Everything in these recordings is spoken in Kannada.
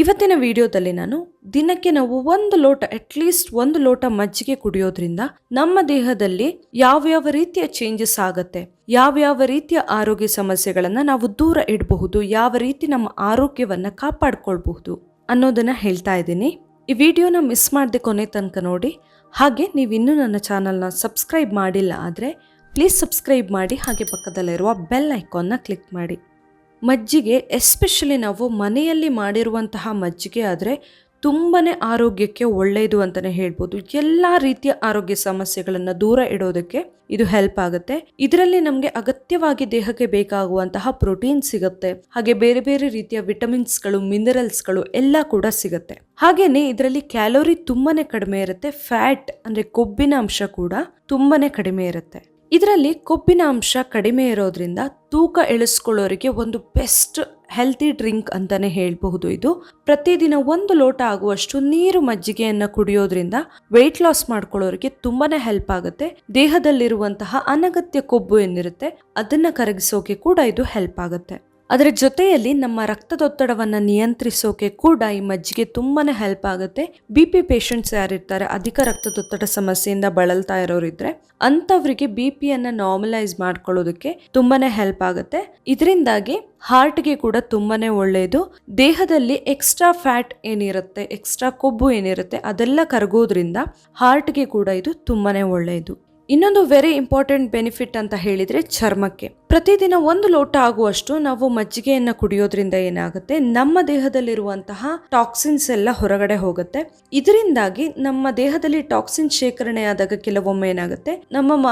ಇವತ್ತಿನ ವಿಡಿಯೋದಲ್ಲಿ ನಾನು ದಿನಕ್ಕೆ ನಾವು ಒಂದು ಲೋಟ ಅಟ್ಲೀಸ್ಟ್ ಒಂದು ಲೋಟ ಮಜ್ಜಿಗೆ ಕುಡಿಯೋದ್ರಿಂದ ನಮ್ಮ ದೇಹದಲ್ಲಿ ಯಾವ್ಯಾವ ರೀತಿಯ ಚೇಂಜಸ್ ಆಗತ್ತೆ, ಯಾವ್ಯಾವ ರೀತಿಯ ಆರೋಗ್ಯ ಸಮಸ್ಯೆಗಳನ್ನು ನಾವು ದೂರ ಇಡಬಹುದು, ಯಾವ ರೀತಿ ನಮ್ಮ ಆರೋಗ್ಯವನ್ನು ಕಾಪಾಡ್ಕೊಳ್ಬಹುದು ಅನ್ನೋದನ್ನ ಹೇಳ್ತಾ ಇದ್ದೀನಿ. ಈ ವಿಡಿಯೋನ ಮಿಸ್ ಮಾಡದೆ ಕೊನೆ ತನಕ ನೋಡಿ. ಹಾಗೆ ನೀವು ಇನ್ನೂ ನನ್ನ ಚಾನಲ್ನ ಸಬ್ಸ್ಕ್ರೈಬ್ ಮಾಡಿಲ್ಲ ಆದರೆ ಪ್ಲೀಸ್ ಸಬ್ಸ್ಕ್ರೈಬ್ ಮಾಡಿ, ಹಾಗೆ ಪಕ್ಕದಲ್ಲಿರುವ ಬೆಲ್ ಐಕಾನ್ನ ಕ್ಲಿಕ್ ಮಾಡಿ. ಮಜ್ಜಿಗೆ ಎಸ್ಪೆಷಲಿ ನಾವು ಮನೆಯಲ್ಲಿ ಮಾಡಿರುವಂತಹ ಮಜ್ಜಿಗೆ ಆದರೆ ತುಂಬಾ ಆರೋಗ್ಯಕ್ಕೆ ಒಳ್ಳೆಯದು ಅಂತಲೇ ಹೇಳ್ಬೋದು. ಎಲ್ಲ ರೀತಿಯ ಆರೋಗ್ಯ ಸಮಸ್ಯೆಗಳನ್ನು ದೂರ ಇಡೋದಕ್ಕೆ ಇದು ಹೆಲ್ಪ್ ಆಗುತ್ತೆ. ಇದರಲ್ಲಿ ನಮಗೆ ಅಗತ್ಯವಾಗಿ ದೇಹಕ್ಕೆ ಬೇಕಾಗುವಂತಹ ಪ್ರೋಟೀನ್ ಸಿಗುತ್ತೆ. ಹಾಗೆ ಬೇರೆ ಬೇರೆ ರೀತಿಯ ವಿಟಮಿನ್ಸ್ಗಳು ಮಿನರಲ್ಸ್ಗಳು ಎಲ್ಲ ಕೂಡ ಸಿಗುತ್ತೆ. ಹಾಗೇನೆ ಇದರಲ್ಲಿ ಕ್ಯಾಲೋರಿ ತುಂಬಾನೇ ಕಡಿಮೆ ಇರುತ್ತೆ. ಫ್ಯಾಟ್ ಅಂದರೆ ಕೊಬ್ಬಿನ ಅಂಶ ಕೂಡ ತುಂಬಾನೇ ಕಡಿಮೆ ಇರುತ್ತೆ. ಇದರಲ್ಲಿ ಕೊಬ್ಬಿನ ಅಂಶ ಕಡಿಮೆ ಇರೋದ್ರಿಂದ ತೂಕ ಇಳಿಸ್ಕೊಳ್ಳೋರಿಗೆ ಒಂದು ಬೆಸ್ಟ್ ಹೆಲ್ತಿ ಡ್ರಿಂಕ್ ಅಂತಾನೆ ಹೇಳಬಹುದು ಇದು. ಪ್ರತಿದಿನ ಒಂದು ಲೋಟ ಆಗುವಷ್ಟು ನೀರು ಮಜ್ಜಿಗೆಯನ್ನು ಕುಡಿಯೋದ್ರಿಂದ ವೆಯ್ಟ್ ಲಾಸ್ ಮಾಡ್ಕೊಳ್ಳೋರಿಗೆ ತುಂಬಾನೇ ಹೆಲ್ಪ್ ಆಗುತ್ತೆ. ದೇಹದಲ್ಲಿರುವಂತಹ ಅನಗತ್ಯ ಕೊಬ್ಬು ಏನಿರುತ್ತೆ, ಅದನ್ನ ಕರಗಿಸೋಕೆ ಕೂಡ ಇದು ಹೆಲ್ಪ್ ಆಗುತ್ತೆ. ಅದರ ಜೊತೆಯಲ್ಲಿ ನಮ್ಮ ರಕ್ತದೊತ್ತಡವನ್ನು ನಿಯಂತ್ರಿಸೋಕೆ ಕೂಡ ಈ ಮಜ್ಜಿಗೆ ತುಂಬಾ ಹೆಲ್ಪ್ ಆಗುತ್ತೆ. ಬಿ ಪಿ ಪೇಷಂಟ್ಸ್ ಯಾರಿರ್ತಾರೆ, ಅಧಿಕ ರಕ್ತದೊತ್ತಡ ಸಮಸ್ಯೆಯಿಂದ ಬಳಲ್ತಾ ಇರೋರಿದ್ರೆ ಅಂಥವ್ರಿಗೆ ಬಿ ಪಿಯನ್ನು ನಾರ್ಮಲೈಸ್ ಮಾಡ್ಕೊಳ್ಳೋದಕ್ಕೆ ತುಂಬಾ ಹೆಲ್ಪ್ ಆಗುತ್ತೆ. ಇದರಿಂದಾಗಿ ಹಾರ್ಟ್ಗೆ ಕೂಡ ತುಂಬಾ ಒಳ್ಳೆಯದು ದೇಹದಲ್ಲಿ ಎಕ್ಸ್ಟ್ರಾ ಫ್ಯಾಟ್ ಏನಿರುತ್ತೆ ಎಕ್ಸ್ಟ್ರಾ ಕೊಬ್ಬು ಏನಿರುತ್ತೆ ಅದೆಲ್ಲ ಕರಗೋದ್ರಿಂದ ಹಾರ್ಟ್ಗೆ ಕೂಡ ಇದು ತುಂಬಾ ಒಳ್ಳೆಯದು ಇನ್ನೊಂದು ವೆರಿ ಇಂಪಾರ್ಟೆಂಟ್ ಬೆನಿಫಿಟ್ ಅಂತ ಹೇಳಿದ್ರೆ ಚರ್ಮಕ್ಕೆ. ಪ್ರತಿದಿನ ಒಂದು ಲೋಟ ಆಗುವಷ್ಟು ನಾವು ಮಜ್ಜಿಗೆಯನ್ನ ಕುಡಿಯೋದ್ರಿಂದ ಏನಾಗುತ್ತೆ? ನಮ್ಮ ದೇಹದಲ್ಲಿರುವಂತಹ ಟಾಕ್ಸಿನ್ಸ್ ಎಲ್ಲ ಹೊರಗಡೆ ಹೋಗುತ್ತೆ. ಇದರಿಂದಾಗಿ ನಮ್ಮ ದೇಹದಲ್ಲಿ ಟಾಕ್ಸಿನ್ ಶೇಖರಣೆ ಆದಾಗ ಕೆಲವೊಮ್ಮೆ ಏನಾಗುತ್ತೆ? ನಮ್ಮ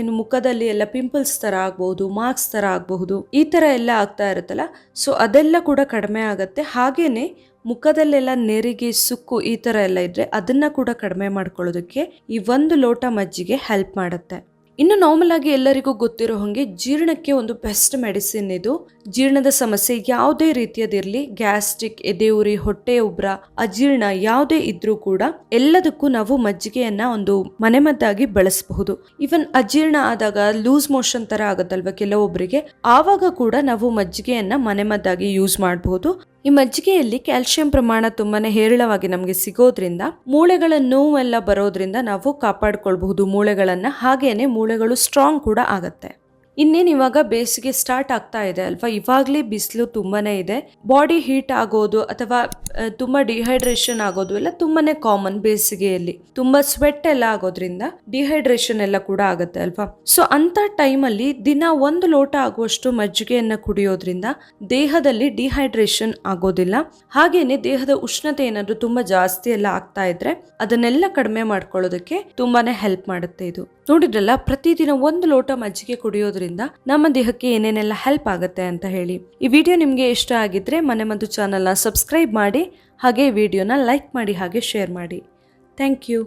ಏನು ಮುಖದಲ್ಲಿ ಎಲ್ಲ ಪಿಂಪಲ್ಸ್ ತರ ಆಗ್ಬಹುದು ಮಾರ್ಕ್ಸ್ ತರ ಆಗಬಹುದು, ಈ ತರ ಎಲ್ಲ ಆಗ್ತಾ ಇರುತ್ತಲ್ಲ? ಸೊ ಅದೆಲ್ಲ ಕೂಡ ಕಡಿಮೆ ಆಗುತ್ತೆ. ಹಾಗೇನೆ ಮುಖದಲ್ಲೆಲ್ಲ ನೆರಿಗೆ, ಸುಕ್ಕು ಈ ಥರ ಎಲ್ಲ ಇದ್ರೆ ಅದನ್ನ ಕೂಡ ಕಡಿಮೆ ಮಾಡ್ಕೊಳ್ಳೋದಕ್ಕೆ ಈ ಒಂದು ಲೋಟ ಮಜ್ಜಿಗೆ ಹೆಲ್ಪ್ ಮಾಡುತ್ತೆ. ಇನ್ನು ನಾರ್ಮಲ್ ಆಗಿ ಎಲ್ಲರಿಗೂ ಗೊತ್ತಿರೋ ಹಾಗೆ ಜೀರ್ಣಕ್ಕೆ ಒಂದು ಬೆಸ್ಟ್ ಮೆಡಿಸಿನ್ ಇದು. ಜೀರ್ಣದ ಸಮಸ್ಯೆ ಯಾವುದೇ ರೀತಿಯದಿರಲಿ ಗ್ಯಾಸ್ಟ್ರಿಕ್ ಎದೆಯುರಿ, ಹೊಟ್ಟೆ ಉಬ್ರ, ಅಜೀರ್ಣ ಯಾವುದೇ ಇದ್ರೂ ಕೂಡ ಎಲ್ಲದಕ್ಕೂ ನಾವು ಮಜ್ಜಿಗೆಯನ್ನ ಒಂದು ಮನೆಮದ್ದಾಗಿ ಬಳಸಬಹುದು. ಇವನ್ ಅಜೀರ್ಣ ಆದಾಗ ಲೂಸ್ ಮೋಷನ್ ತರ ಆಗುತ್ತಲ್ವ ಕೆಲವೊಬ್ಬರಿಗೆ ಆವಾಗ ಕೂಡ ನಾವು ಮಜ್ಜಿಗೆಯನ್ನ ಮನೆಮದ್ದಾಗಿ ಯೂಸ್ ಮಾಡಬಹುದು. ಈ ಮಜ್ಜಿಗೆಯಲ್ಲಿ ಕ್ಯಾಲ್ಸಿಯಂ ಪ್ರಮಾಣ ತುಂಬಾನೇ ಹೇರಳವಾಗಿ ನಮಗೆ ಸಿಗೋದ್ರಿಂದ ಮೂಳೆಗಳ ನೋವೆಲ್ಲ ಬರೋದ್ರಿಂದ ನಾವು ಕಾಪಾಡ್ಕೊಳ್ಬಹುದು ಮೂಳೆಗಳನ್ನು ಹಾಗೆಯೇ ಮೂಳೆಗಳು ಸ್ಟ್ರಾಂಗ್ ಕೂಡ ಆಗತ್ತೆ. ಇನ್ನೇನು ಇವಾಗ ಬೇಸಿಗೆ ಸ್ಟಾರ್ಟ್ ಆಗ್ತಾ ಇದೆ ಅಲ್ವಾ? ಇವಾಗಲೇ ಬಿಸಿಲು ತುಂಬಾ ಇದೆ. ಬಾಡಿ ಹೀಟ್ ಆಗೋದು ಅಥವಾ ತುಂಬ ಡಿಹೈಡ್ರೇಷನ್ ಆಗೋದು ಎಲ್ಲ ತುಂಬಾ ಕಾಮನ್ ಬೇಸಿಗೆಯಲ್ಲಿ. ತುಂಬಾ ಸ್ವೆಟ್ ಎಲ್ಲ ಆಗೋದ್ರಿಂದ ಡಿಹೈಡ್ರೇಷನ್ ಎಲ್ಲ ಕೂಡ ಆಗುತ್ತೆ ಅಲ್ವಾ? ಸೊ ಅಂತ ಟೈಮಲ್ಲಿ ದಿನ ಒಂದು ಲೋಟ ಆಗುವಷ್ಟು ಮಜ್ಜಿಗೆಯನ್ನ ಕುಡಿಯೋದ್ರಿಂದ ದೇಹದಲ್ಲಿ ಡಿಹೈಡ್ರೇಷನ್ ಆಗೋದಿಲ್ಲ. ಹಾಗೇನೆ ದೇಹದ ಉಷ್ಣತೆ ಏನಾದ್ರು ತುಂಬಾ ಜಾಸ್ತಿ ಎಲ್ಲ ಆಗ್ತಾ ಇದ್ರೆ ಅದನ್ನೆಲ್ಲ ಕಡಿಮೆ ಮಾಡ್ಕೊಳ್ಳೋದಕ್ಕೆ ತುಂಬಾನೇ ಹೆಲ್ಪ್ ಮಾಡುತ್ತೆ ಇದು. ನೋಡಿದ್ರಲ್ಲ, ಪ್ರತಿದಿನ ಒಂದು ಲೋಟ ಮಜ್ಜಿಗೆ ಕುಡಿಯೋದ್ರಿಂದ ನಮ್ಮ ದೇಹಕ್ಕೆ ಏನೇನೆಲ್ಲ ಹೆಲ್ಪ್ ಆಗುತ್ತೆ ಅಂತ ಹೇಳಿ. ಈ ವಿಡಿಯೋ ನಿಮಗೆ ಇಷ್ಟ ಆಗಿದ್ರೆ ಮನೆ ಮದ್ದು ಚಾನಲ್ನ ಸಬ್ಸ್ಕ್ರೈಬ್ ಮಾಡಿ, ಹಾಗೆ ವಿಡಿಯೋನ ಲೈಕ್ ಮಾಡಿ, ಹಾಗೆ ಶೇರ್ ಮಾಡಿ. Thank you